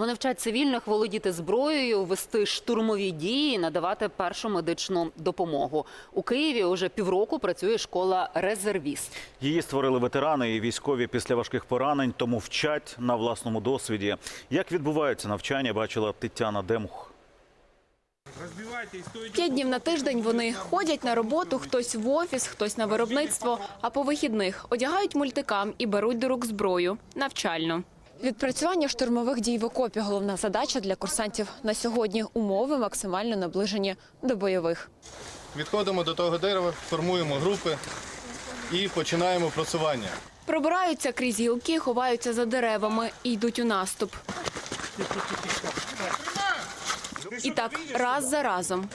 Вони вчать цивільних володіти зброєю, вести штурмові дії, надавати першу медичну допомогу. У Києві уже півроку працює школа резервіст. Її створили ветерани і військові після важких поранень, тому вчать на власному досвіді. Як відбувається навчання, бачила Тетяна Демух. П'ять днів на тиждень вони ходять на роботу, хтось в офіс, хтось на виробництво, а по вихідних одягають мультикам і беруть до рук зброю навчально. Відпрацювання штурмових дій в окопі головна задача для курсантів на сьогодні. Умови максимально наближені до бойових. Відходимо до того дерева, формуємо групи і починаємо просування. Пробираються крізь гілки, ховаються за деревами і йдуть у наступ. І так раз за разом.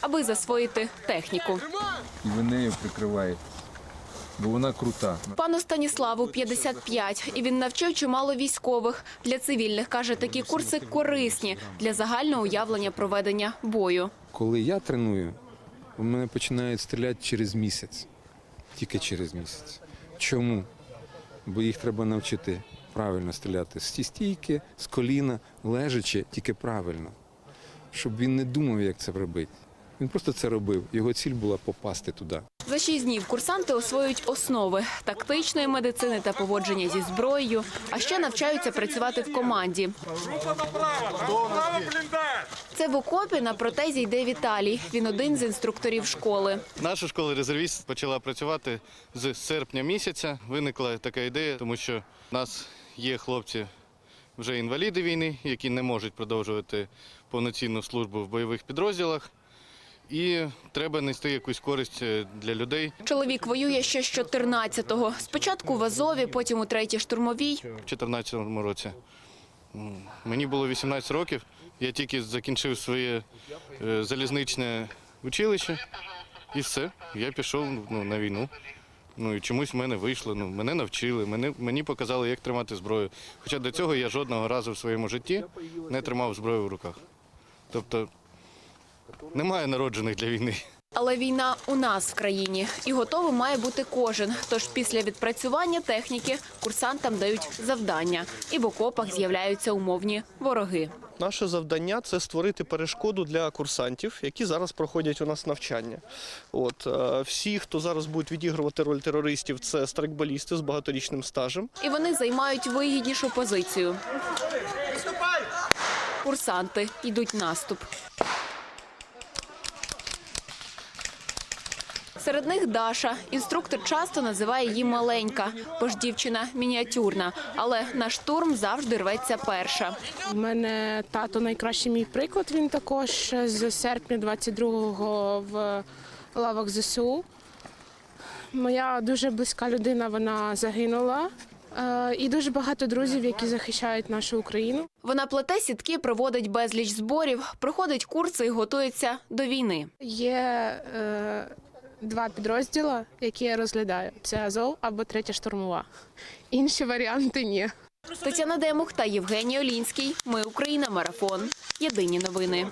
Аби засвоїти техніку. і ви нею прикриваєте, бо вона крута. Пану Станіславу 55, і він навчив чимало військових. Для цивільних каже, такі курси корисні для загального уявлення проведення бою. Коли я треную, у мене починають стріляти через місяць, тільки через місяць. Чому? Бо їх треба навчити правильно стріляти з стійки, з коліна, лежачи, тільки правильно, щоб він не думав, як це робити. Він просто це робив. Його ціль була попасти туди. За шість днів курсанти освоюють основи тактичної медицини та поводження зі зброєю, а ще навчаються працювати в команді. Це в окопі на протезі йде Віталій. Він один з інструкторів школи. Наша школа резервіст почала працювати з серпня місяця. Виникла така ідея, тому що в нас є хлопці вже інваліди війни, які не можуть продовжувати повноцінну службу в бойових підрозділах. І треба нести якусь користь е, для людей. Чоловік воює ще з 14-го. Спочатку в Азові, потім у третій штурмовій. У 2014 році. Мені було 18 років. Я тільки закінчив своє е, залізничне училище і все. Я пішов ну, на війну. Ну і чомусь в мене вийшло. Ну, мене навчили, мене, мені показали, як тримати зброю. Хоча до цього я жодного разу в своєму житті не тримав зброю в руках. Тобто немає народжених для війни. Але війна у нас в країні і готовий має бути кожен. Тож після відпрацювання техніки курсантам дають завдання, і в окопах з'являються умовні вороги. Наше завдання це створити перешкоду для курсантів, які зараз проходять у нас навчання. От е, всі, хто зараз будуть відігрувати роль терористів, це страйкболісти з багаторічним стажем. І вони займають вигіднішу позицію. Курсанти йдуть наступ. Серед них Даша. Інструктор часто називає її маленька, бо ж дівчина мініатюрна. Але на штурм завжди рветься перша. У мене тато найкращий мій приклад. Він також з серпня 22-го в лавах ЗСУ. Моя дуже близька людина, вона загинула. Е, І дуже багато друзів, які захищають нашу Україну. Вона плете сітки, проводить безліч зборів, проходить курси і готується до війни. Є е, два підрозділи, які я розглядаю: це Азов або третя штурмова. Інші варіанти ні. Тетяна Демух та Євгеній Олінський. Ми Україна. Марафон. Єдині новини.